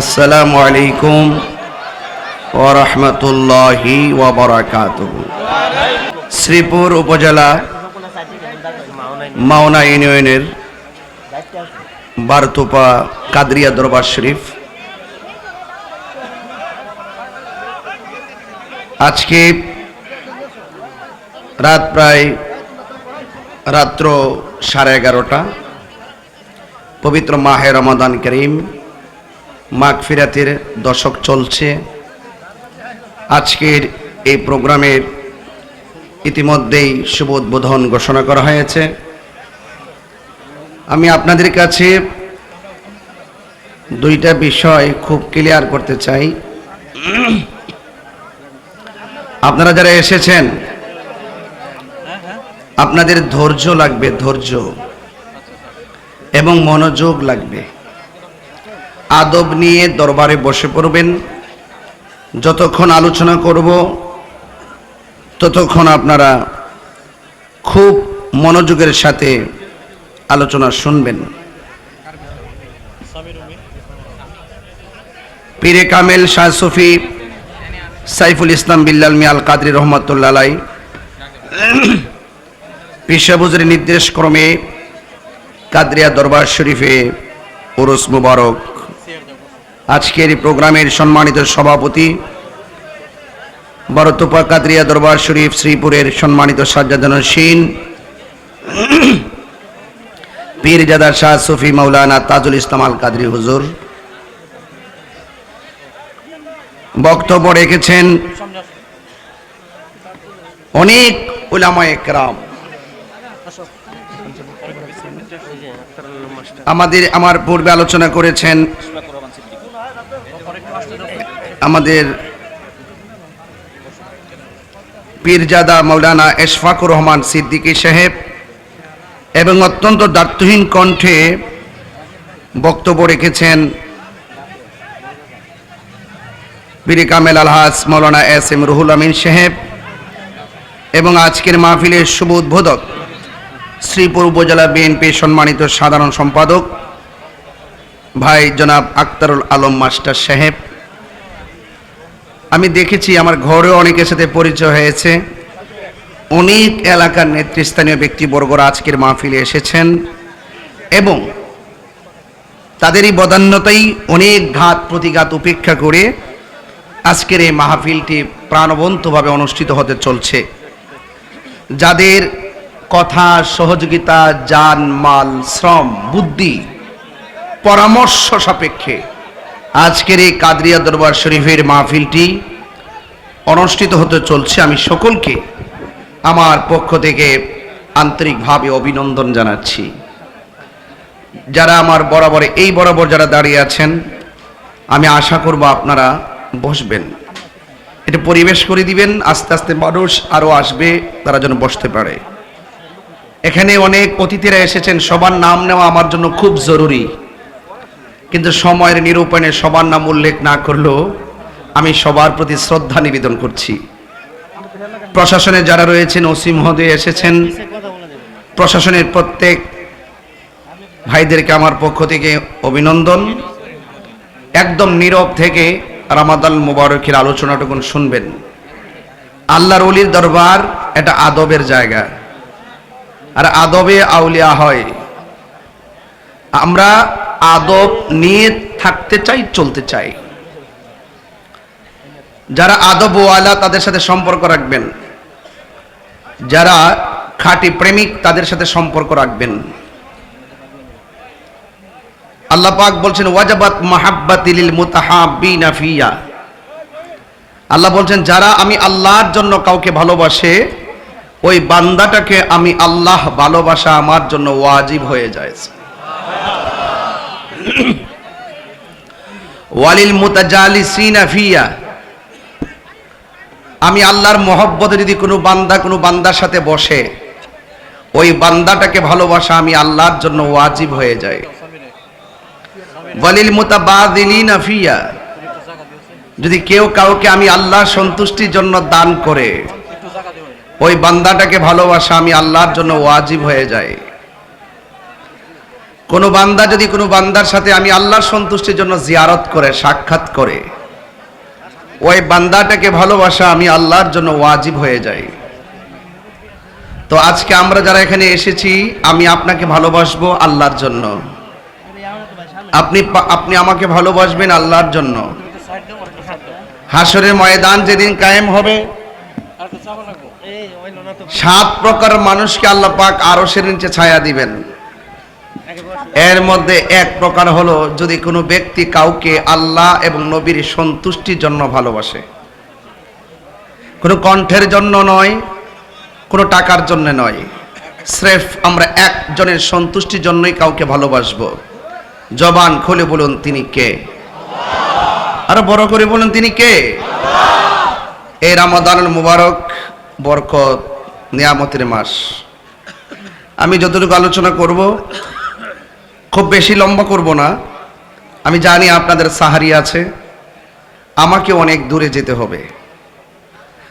আসসালামু আলাইকুম ওরহমতুল্লাহি ওবরাকাতুহ শ্রীপুর উপজেলা মাওনা ইউনিয়নের বারতুপা কাদরিয়া দরবার শরীফ। আজকে রাত প্রায় রাত্র সাড়ে এগারোটা, পবিত্র মাহে রমাদান করিম। মাগফিরাতের দশক চলছে। আজকের এই প্রোগ্রামের ইতিমধ্যেই শুভ উদ্বোধন ঘোষণা করা হয়েছে। আমি আপনাদের কাছে দুইটা বিষয় খুব ক্লিয়ার করতে চাই। আপনারা যারা এসেছেন, আপনাদের ধৈর্য লাগবে, ধৈর্য এবং মনোযোগ লাগবে। আদব নিয়ে দরবারে বসে পড়বেন। যতক্ষণ আলোচনা করব, ততক্ষণ আপনারা খুব মনোযোগের সাথে আলোচনা শুনবেন। পীরে কামেল শাহ সুফি সাইফুল ইসলাম বিল্লাল মিয়াল কাদরি রহমতুল্লাহ আলাই পিসাবুজের নির্দেশ ক্রমে কাদরিয়া দরবার শরীফে ওরস মুবারক আজকের প্রোগ্রামের সম্মানিত সভাপতি বরতোপা কাদরিয়া দরবার শরীফ শ্রীপুরের সম্মানিত সাজ্জাদান সিন, পীরজাদা শাহ সুফি মৌলানা তাজুল ইসলাম আল কাদরি হুজুর। বক্তব্য রেখেছেন অনেক উলামায়ে একরাম আমাদের, আমার পূর্বে আলোচনা করেছেন আমাদের পীরজাদা মৌলানা এশফাকুর রহমান সিদ্দিকী সাহেব এবং অত্যন্ত দার্থহীন কণ্ঠে বক্তব্য রেখেছেন পীর কামেল আলহাজ মৌলানা এস এম রুহুল আমিন সাহেব এবং আজকের মাহফিলের শুভ উদ্বোধক শ্রীপুর উপজেলা বিএনপি সম্মানিত সাধারণ সম্পাদক ভাই জনাব আক্তারুল আলম মাস্টার সাহেব। আমি দেখেছি আমার ঘরেও অনেকের সাথে পরিচয় হয়েছে। অনেক এলাকার নেতৃস্থানীয় ব্যক্তিবর্গরা আজকের মাহফিলে এসেছেন এবং তাদেরই বদান্যতাই অনেক ঘাত প্রতিঘাত উপেক্ষা করে আজকের এই মাহফিলটি প্রাণবন্তভাবে অনুষ্ঠিত হতে চলছে। যাদের কথা, সহযোগিতা, যান, মাল, শ্রম, বুদ্ধি, পরামর্শ সাপেক্ষে আজকের এই কাদরিয়া দরবার শরীফের মাহফিলটি অনুষ্ঠিত হতে চলছে। আমি সকলকে আমার পক্ষ থেকে আন্তরিকভাবে অভিনন্দন জানাচ্ছি। যারা আমার বরাবর, এই বরাবর যারা দাঁড়িয়ে আছেন, আমি আশা করব আপনারা বসবেন। এটা পরিবেশ করে দিবেন, আস্তে আস্তে মানুষ আরও আসবে, তারা যেন বসতে পারে। এখানে অনেক অতিথিরা এসেছেন, সবার নাম নেওয়া আমার জন্য খুব জরুরি। কিন্তু সময়ের নিরূপণে সবার নাম উল্লেখ না করলেও আমি সবার প্রতি শ্রদ্ধা নিবেদন করছি। প্রশাসনে যারা রয়েছেন, ওসি মহোদয় এসেছেন। প্রশাসনের প্রত্যেক ভাইদেরকে আমার পক্ষ থেকে অভিনন্দন। একদম নীরব থেকে রামাদাল মুবারকের আলোচনাটুকুন শুনবেন। আল্লাহর অলির দরবার এটা আদবের জায়গা। আর আদবে আউলিয়া হয়। আমরা আদব নিয়ে থাকতে চাই, চলতে চাই। যারা আদবওয়ালা, তাদের সাথে সম্পর্ক রাখবেন। যারা খাঁটি প্রেমিক, তাদের সাথে সম্পর্ক রাখবেন। আল্লাহ পাক বলছেন, ওয়াজাবাত মাহাব্বাতিল মুতাহাব্বিনা ফিয়া। আল্লাহ বলছেন, যারা আমি আল্লাহর জন্য কাউকে ভালোবাসে, ওই বান্দাটাকে আমি আল্লাহ ভালোবাসা আমার জন্য ওয়াজিব হয়ে যায়। ওয়ালিল মুতাজালিসিনা ফিয়া। আমি আল্লাহর মহব্বতে যদি কোনো বান্দা কোনো বান্দার সাথে বসে, ওই বান্দাটাকে ভালোবাসা আমি আল্লাহর জন্য ওয়াজিব হয়ে যায়। ওয়ালিল মুতাবাদিলিনা ফিয়া। যদি কেউ কাউকে আমি আল্লাহর সন্তুষ্টির জন্য দান করে, ওই বান্দাটাকে ভালোবাসা আমি আল্লাহর জন্য ওয়াজিব হয়ে যায়। কোনো বান্দা যদি কোনো বান্দার সাথে আমি আল্লাহর সন্তুষ্টির জন্য জিয়ারত করে, সাক্ষাৎ করে, ওই বান্দাটাকে ভালোবাসা আমি আল্লাহর জন্য ওয়াজিব হয়ে যাই। তো আজকে আমরা যারা এখানে এসেছি, আমি আপনাকে ভালোবাসবো আল্লাহর জন্য। আপনি আপনি আমাকে ভালোবাসবেন আল্লাহর জন্য। হাসরের ময়দান যেদিন কায়েম হবে, সাত প্রকার মানুষকে আল্লাহ পাক আরও নিচে ছায়া দিবেন। এর মধ্যে এক প্রকার হলো যদি কোনো ব্যক্তি কাউকে আল্লাহ এবং নবীর সন্তুষ্টির জন্য ভালোবাসে। কোনো কণ্ঠের জন্য নয়, কোনো টাকার জন্য নয়। স্রেফ আমরা একজনের সন্তুষ্টির জন্যই কাউকে ভালোবাসবো। জবান খুলে বলুন তিনি কে? আরও বড় করে বলুন তিনি কে? এই রামাদানুল মুবারক বরকত নিয়ামতের মাস। আমি যতটুকু আলোচনা করব খুব বেশি লম্বা করব না। আমি জানি আপনাদের সাহারি আছে। আমাকে অনেক দূরে যেতে হবে।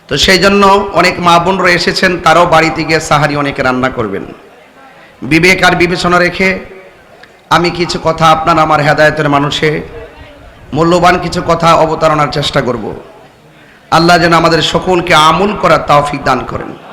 তো সেই জন্য অনেক মা বোনরা এসেছেন, তারাও বাড়িতে গিয়ে সাহারি অনেকে রান্না করবেন। বিবেক আর বিবেচনা রেখে আমি কিছু কথা আপনার আমার হেদায়তের মানুষে, মূল্যবান কিছু কথা অবতারণার চেষ্টা করব। আল্লাহ যেন আমাদের সকলকে আমল করার তাওফিক দান করেন।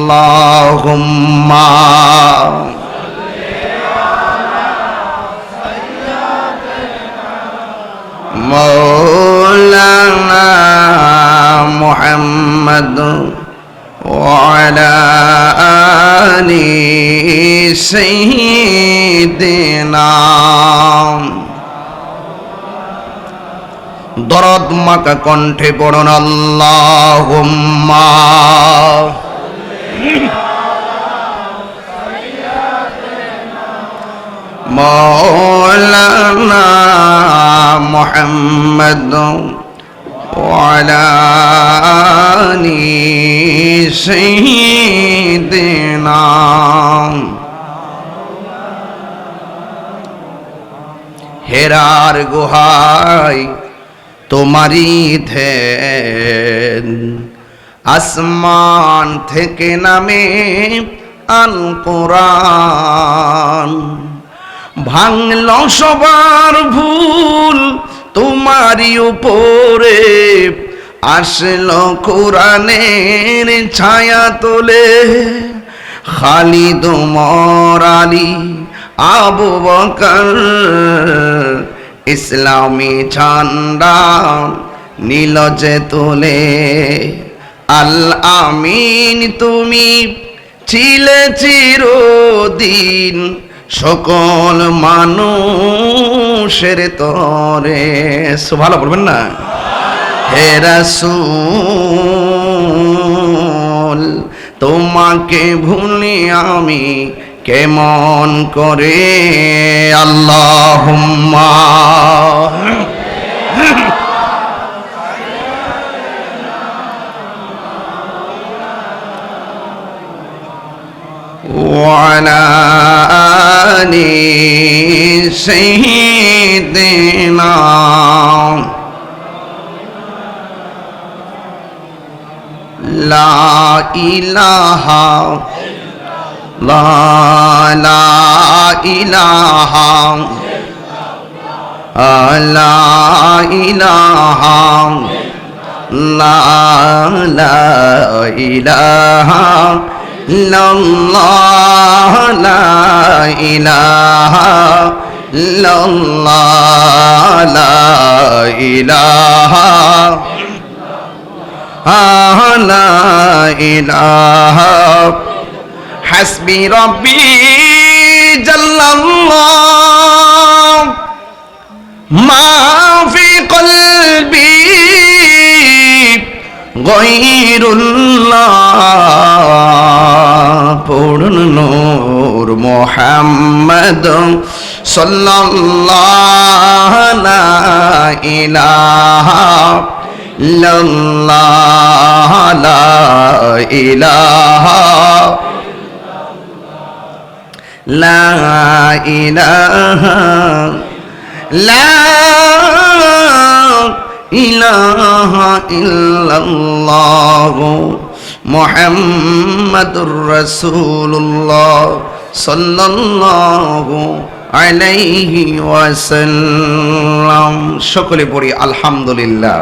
اللهم مولانا محمد وعلى آل سيدنا দরদ মাকা কণ্ঠে পড়ুন আল্লাহুম্মা مولانا محمد وعلى آل سيدنا হেরার গুহায় তোমারই ধ্যান আসমান থেকে নামে আল কোরআন ভাঙল সবার ভুল, তোমারই উপরে আসল কোরআনের ছায়া তোলে। খালিদ মরালি আবু বকর, ইসলামী ঝান্ডা নীল যে তোলে। আল আমিন, তুমি ছিলে চিরদিন সকল মানুষের তরে সো ভালো বলবেন না হে রাসূল তোমাকে ভুলি আমি কেমন করে আল্লাহুম্মা وعلى آل سيدنا لا إله لا لا إله لا إله لا لا إله ইল্লাল্লাহ লা ইলাহা ইল্লাল্লাহ লা ইলাহা হাসবি রব্বি জাল্লাল্লাহ মা ফি কলবি পূর্ণ নূর মোহাম্মদ সাল্লাল্লাহ ইলাহা লা ইলাহা লা ইলাহা লা ইলাহা ইল্লাল্লাহ মুহাম্মাদুর রাসূলুল্লাহ সাল্লাল্লাহু আলাইহি ওয়াসাল্লাম। সকলে পড়ি আলহামদুলিল্লাহ।